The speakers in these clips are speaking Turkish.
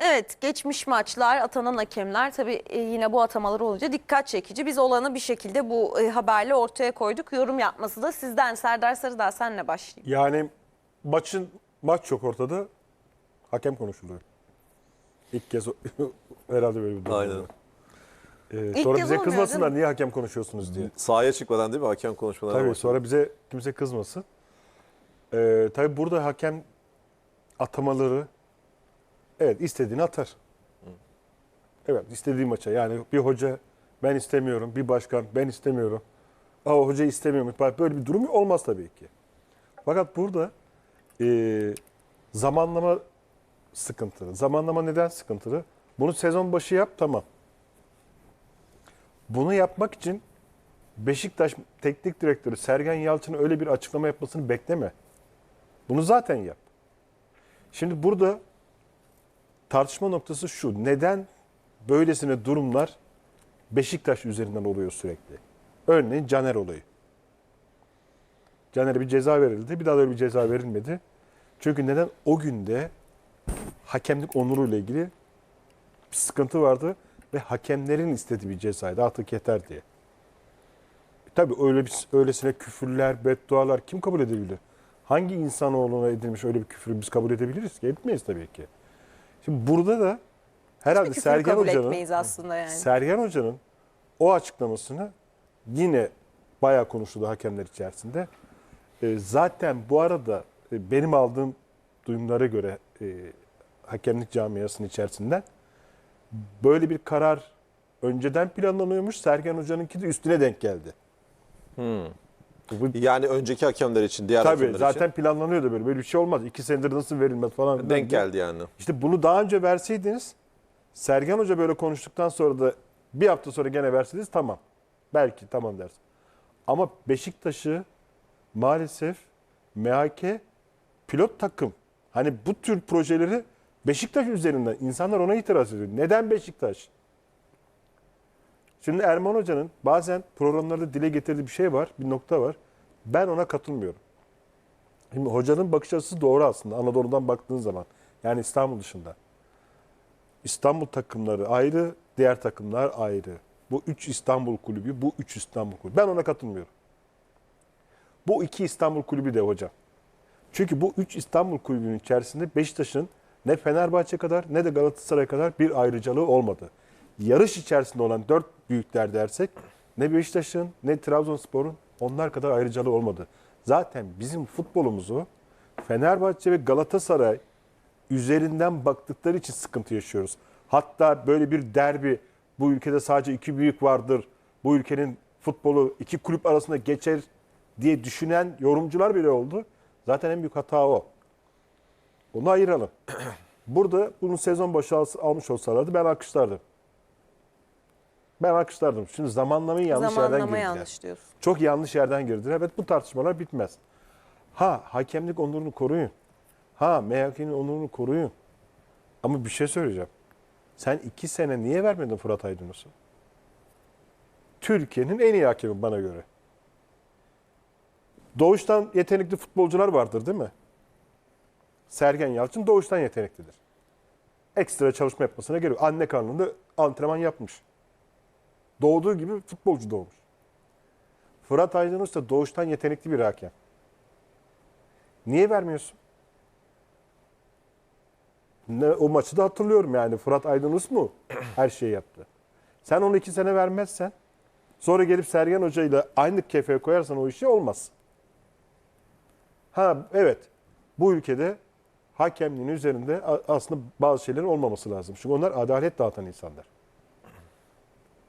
Evet geçmiş maçlar atanan hakemler tabii e, yine bu atamalar olunca dikkat çekici. Biz olanı bir şekilde bu e, haberle ortaya koyduk. Yorum yapması da sizden Serdar Sarıdağ senle başlayayım. Yani maçın maç yok ortada. Hakem konuşuluyor. İlk kez herhalde böyle bir durum. Aynen. Ee, İlk sonra bize olmuyor, kızmasınlar niye hakem konuşuyorsunuz diye. Sahaya çıkmadan değil mi hakem konuşmalarına Tabii başladı. sonra bize kimse kızmasın. Ee, tabii burada hakem atamaları evet istediğini atar. Evet istediği maça yani bir hoca ben istemiyorum, bir başkan ben istemiyorum. Aa, hoca istemiyormuş. Bak Böyle bir durum olmaz tabii ki. Fakat burada e, zamanlama sıkıntılı. Zamanlama neden sıkıntılı? Bunu sezon başı yap tamam. Bunu yapmak için Beşiktaş Teknik Direktörü Sergen Yalçın'ın öyle bir açıklama yapmasını bekleme. Bunu zaten yap. Şimdi burada tartışma noktası şu. Neden böylesine durumlar Beşiktaş üzerinden oluyor sürekli? Örneğin Caner olayı. Caner'e bir ceza verildi. Bir daha da öyle bir ceza verilmedi. Çünkü neden? O günde hakemlik onuruyla ilgili bir sıkıntı vardı ve hakemlerin istediği bir cezaydı. Artık yeter diye. Tabii öyle bir, öylesine küfürler, beddualar kim kabul edebilir? Hangi insanoğluna edilmiş öyle bir küfürü biz kabul edebiliriz ki? Etmeyiz tabii ki. Şimdi burada da herhalde Küfür Sergen kabul Hoca'nın etmeyiz aslında yani. Sergen Hoca'nın o açıklamasını yine bayağı konuşuldu hakemler içerisinde. E, zaten bu arada e, benim aldığım duyumlara göre e, hakemlik camiasının içerisinden böyle bir karar önceden planlanıyormuş. Sergen Hoca'nınki de üstüne denk geldi. Bu, Yani önceki hakemler için, diğer tabii hakemler zaten planlanıyordu böyle. Böyle bir şey olmaz. İki senedir nasıl verilmez falan. için denk diye. geldi yani. İşte bunu daha önce verseydiniz Sergen Hoca böyle konuştuktan sonra da bir hafta sonra gene verseydiniz tamam. Belki tamam dersin. Ama Beşiktaş'ı maalesef MHK pilot takım. Hani bu tür projeleri Beşiktaş üzerinden insanlar ona itiraz ediyor. Neden Beşiktaş? Şimdi Erman Hoca'nın bazen programlarda dile getirdiği bir şey var, bir nokta var. Ben ona katılmıyorum. Şimdi hocanın bakış açısı doğru aslında Anadolu'dan baktığın zaman. Yani İstanbul dışında. İstanbul takımları ayrı, diğer takımlar ayrı. Bu üç İstanbul kulübü, bu üç İstanbul kulübü. Ben ona katılmıyorum. Bu iki İstanbul kulübü de hocam. Çünkü bu üç İstanbul kulübünün içerisinde Beşiktaş'ın ne Fenerbahçe kadar ne de Galatasaray kadar bir ayrıcalığı olmadı. Yarış içerisinde olan dört büyükler dersek ne Beşiktaş'ın ne Trabzonspor'un onlar kadar ayrıcalığı olmadı. Zaten bizim futbolumuzu Fenerbahçe ve Galatasaray üzerinden baktıkları için sıkıntı yaşıyoruz. Hatta böyle bir derbi bu ülkede sadece iki büyük vardır. Bu ülkenin futbolu iki kulüp arasında geçer diye düşünen yorumcular bile oldu. Zaten en büyük hata o. Onu ayıralım. Burada bunu sezon başı al- almış olsalardı ben alkışlardım. Ben alkışlardım. Şimdi zamanlamayı yanlış yerden Zamanlama girdiler. yanlış diyorsun. Çok yanlış yerden girdiler. Evet bu tartışmalar bitmez. Ha hakemlik onurunu koruyun. Ha MHK'nin onurunu koruyun. Ama bir şey söyleyeceğim. Sen iki sene niye vermedin Fırat Aydınus'u? Türkiye'nin en iyi hakemi bana göre. Doğuştan yetenekli futbolcular vardır değil mi? Sergen Yalçın doğuştan yeteneklidir. Ekstra çalışma yapmasına gerek yok. Anne karnında antrenman yapmış. Doğduğu gibi futbolcu doğmuş. Fırat Aydınus da doğuştan yetenekli bir hakem. Niye vermiyorsun? Ne, o maçı da hatırlıyorum yani. Fırat Aydınus mu her şeyi yaptı? Sen onu iki sene vermezsen sonra gelip Sergen Hoca ile aynı kefeye koyarsan o işi olmaz. Ha evet bu ülkede hakemliğin üzerinde aslında bazı şeylerin olmaması lazım. Çünkü onlar adalet dağıtan insanlar.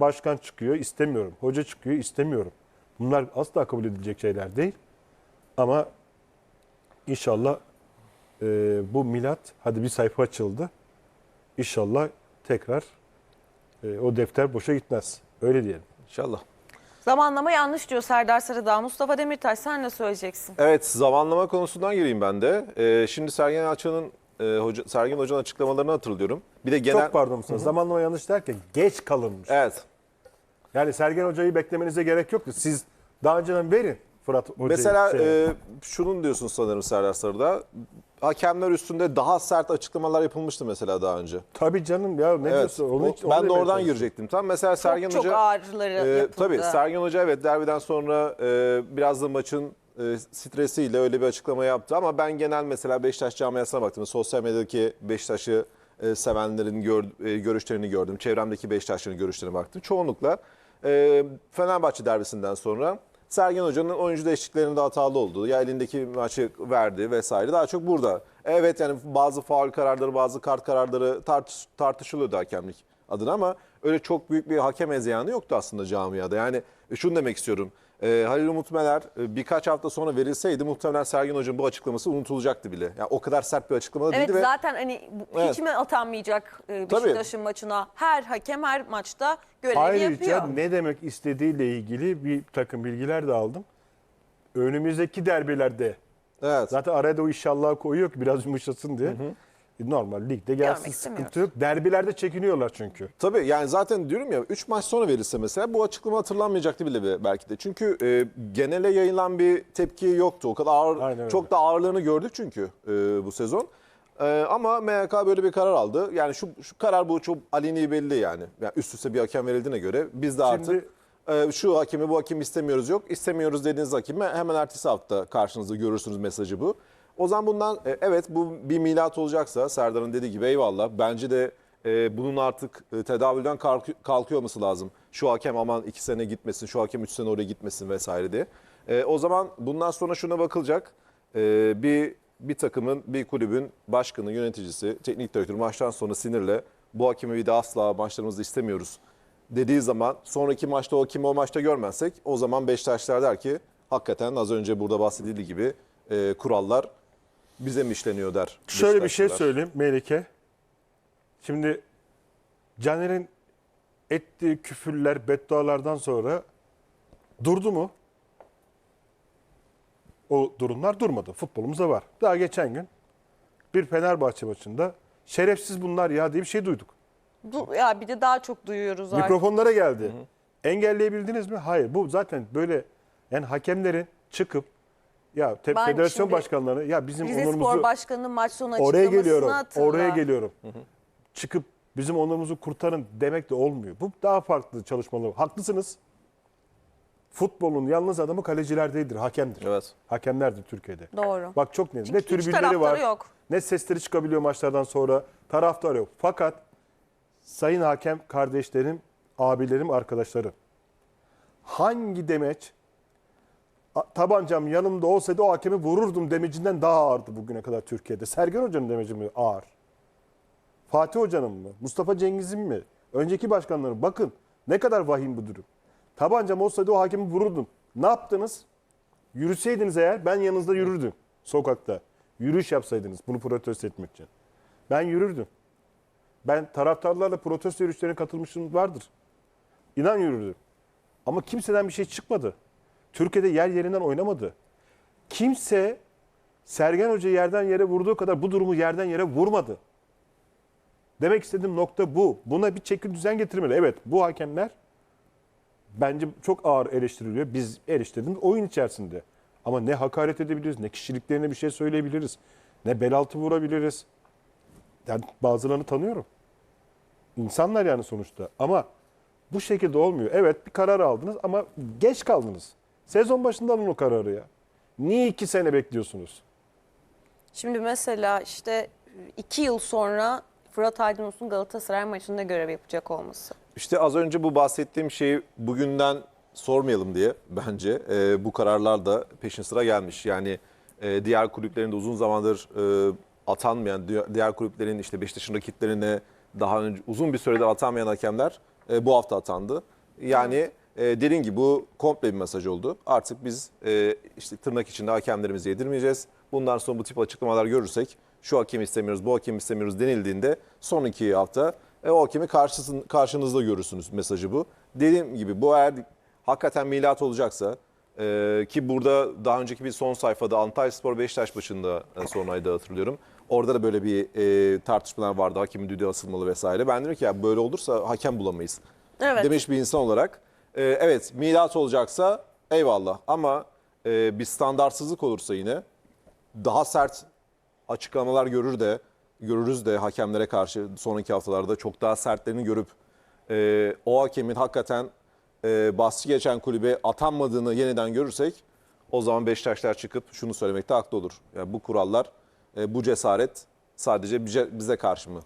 Başkan çıkıyor istemiyorum. Hoca çıkıyor istemiyorum. Bunlar asla kabul edilecek şeyler değil. Ama inşallah e, bu milat hadi bir sayfa açıldı. İnşallah tekrar e, o defter boşa gitmez. Öyle diyelim. İnşallah. Zamanlama yanlış diyor Serdar Sarıdağ. Mustafa Demirtaş sen ne söyleyeceksin? Evet zamanlama konusundan gireyim ben de. Ee, şimdi Sergen Yalçın'ın e, hoca, Sergen Hoca'nın açıklamalarını hatırlıyorum. Bir de genel... Çok pardon Mustafa. Zamanlama yanlış derken geç kalınmış. Evet. Yani Sergen Hoca'yı beklemenize gerek yoktu. Siz daha önceden verin Fırat Hoca'yı. Mesela e, şunun diyorsun sanırım Serdar Sarı'da. hakemler üstünde daha sert açıklamalar yapılmıştı mesela daha önce. Tabii canım ya ne Evet. diyorsun? Onu o- hiç- onu ben de oradan girecektim. Tam mesela Sergen çok Hoca ağırları e, yapıldı. tabii Sergen Hoca evet derbiden sonra e, biraz da maçın e, stresiyle öyle bir açıklama yaptı ama ben genel mesela Beşiktaş camiasına baktım. Sosyal medyadaki Beşiktaş'ı e, sevenlerin gör, e, görüşlerini gördüm. Çevremdeki Beşiktaşların görüşlerine baktım. Çoğunlukla e, Fenerbahçe derbisinden sonra Sergen Hoca'nın oyuncu değişikliklerinde hatalı olduğu, ya elindeki maçı verdi vesaire daha çok burada. Evet yani bazı faul kararları, bazı kart kararları tartış, tartışılıyordu hakemlik adına ama öyle çok büyük bir hakem ezeyanı yoktu aslında camiada. Yani e, şunu demek istiyorum. E, Halil Umut Meler e, birkaç hafta sonra verilseydi muhtemelen Sergen Hoca'nın bu açıklaması unutulacaktı bile. Yani o kadar sert bir açıklama da Evet değildi ve zaten hani bu- Evet. hiç mi atanmayacak e, Tabii. Beşiktaş'ın maçına? Her hakem her maçta görevi Ayrıca yapıyor. ne demek istediğiyle ilgili bir takım bilgiler de aldım. Önümüzdeki derbilerde evet. zaten araya da o inşallah koyuyor ki biraz yumuşasın diye. E, Normal ligde gelsin Görmek sıkıntı yok. Derbilerde çekiniyorlar çünkü. Tabii yani zaten diyorum ya 3 maç sonra verilse mesela bu açıklama hatırlanmayacaktı bile be- belki de. Çünkü e, genele yayılan bir tepki yoktu. O kadar ağır, Aynen öyle. çok da ağırlığını gördük çünkü e, bu sezon. E, ama MHK böyle bir karar aldı. Yani şu, şu karar bu çok aleni belli yani. yani. Üst üste bir hakem verildiğine göre biz de artık Şimdi- e, şu hakemi bu hakemi istemiyoruz yok. İstemiyoruz dediğiniz hakemi hemen ertesi hafta karşınızda görürsünüz mesajı bu. O zaman bundan e, evet bu bir milat olacaksa Serdar'ın dediği gibi eyvallah. Bence de e, bunun artık e, tedavülden kalk- kalkıyor olması lazım. Şu hakem aman iki sene gitmesin, şu hakem üç sene oraya gitmesin vesaire diye. E, o zaman bundan sonra şuna bakılacak. E, bir bir takımın, bir kulübün başkanı, yöneticisi, teknik direktörü maçtan sonra sinirle bu hakemi bir daha asla maçlarımızda istemiyoruz dediği zaman sonraki maçta o kimi o maçta görmezsek o zaman Beşiktaşlar der ki hakikaten az önce burada bahsedildiği gibi e, kurallar bize mi işleniyor der. Şöyle bir şey söyleyeyim Melike. Şimdi Caner'in ettiği küfürler, beddualardan sonra durdu mu? O durumlar durmadı. Futbolumuzda var. Daha geçen gün bir Fenerbahçe maçında şerefsiz bunlar ya diye bir şey duyduk. Du- ya bir de daha çok duyuyoruz artık. Mikrofonlara geldi. Engelleyebildiniz mi? Hayır. Bu zaten böyle yani hakemlerin çıkıp ya te- Ben federasyon şimdi başkanları ya bizim Rize onurumuzu Spor Başkanı'nın maç sonu Oraya açıklamasını geliyorum. hatırla. Oraya geliyorum. Çıkıp bizim onurumuzu kurtarın demek de olmuyor. Bu daha farklı çalışmalı. Haklısınız. Futbolun yalnız adamı kaleciler değildir, hakemdir. Evet. Hakemlerdir Türkiye'de. Doğru. Bak çok net. Çünkü Ne hiç tribünleri taraftarı var. yok. Ne sesleri çıkabiliyor maçlardan sonra. Taraftar yok. Fakat sayın hakem kardeşlerim, abilerim, arkadaşlarım. Hangi demeç "A- tabancam yanımda olsaydı o hakemi vururdum demecinden daha ağırdı bugüne kadar Türkiye'de. Sergen Hoca'nın demeci mi ağır? Fatih Hoca'nın mı? Mustafa Cengiz'in mi? Önceki başkanların bakın ne kadar vahim bu durum. Tabancam olsaydı o hakemi vururdum. Ne yaptınız? Yürüseydiniz eğer ben yanınızda yürürdüm sokakta. Yürüyüş yapsaydınız bunu protesto etmek için. Ben yürürdüm. Ben taraftarlarla protesto yürüyüşlerine katılmışım vardır. İnan yürürdüm. Ama kimseden bir şey çıkmadı. Türkiye'de yer yerinden oynamadı. Kimse Sergen Hoca yerden yere vurduğu kadar bu durumu yerden yere vurmadı. Demek istediğim nokta bu. Buna bir çeki düzen getirmeli. Evet bu hakemler bence çok ağır eleştiriliyor. Biz eleştirdiğimiz oyun içerisinde. Ama ne hakaret edebiliriz, ne kişiliklerine bir şey söyleyebiliriz, ne bel altı vurabiliriz. Yani bazılarını tanıyorum. İnsanlar yani sonuçta. Ama bu şekilde olmuyor. Evet bir karar aldınız ama geç kaldınız. Sezon başında alın o kararı ya. Niye iki sene bekliyorsunuz? Şimdi mesela işte iki yıl sonra Fırat Aydınus'un Galatasaray maçında görev yapacak olması. İşte az önce bu bahsettiğim şeyi bugünden sormayalım diye bence e, bu kararlar da peşin sıra gelmiş. Yani e, diğer kulüplerin de uzun zamandır e, atanmayan, di- diğer kulüplerin işte Beşiktaş'ın rakiplerine daha önce uzun bir süredir atanmayan hakemler e, bu hafta atandı. Yani e, dediğin gibi bu komple bir mesaj oldu. Artık biz e, işte tırnak içinde hakemlerimizi yedirmeyeceğiz. Bundan sonra bu tip açıklamalar görürsek şu hakemi istemiyoruz, bu hakemi istemiyoruz denildiğinde sonraki hafta e, o hakemi karşısın, karşınızda görürsünüz mesajı bu. Dediğim gibi bu eğer hakikaten milat olacaksa e, ki burada daha önceki bir son sayfada Antalya Spor Beşiktaş başında e, son ayda hatırlıyorum. Orada da böyle bir e, tartışmalar vardı. Hakemin düdüğü asılmalı vesaire. Ben dedim ki ya böyle olursa hakem bulamayız. Evet. Demiş bir insan olarak. E, evet milat olacaksa eyvallah ama e, bir standartsızlık olursa yine daha sert açıklamalar görür de görürüz de hakemlere karşı sonraki haftalarda çok daha sertlerini görüp e, o hakemin hakikaten e, bahsi geçen kulübe atanmadığını yeniden görürsek o zaman Beşiktaşlar çıkıp şunu söylemekte haklı olur. Yani bu kurallar, e, bu cesaret sadece bize, bize karşı mı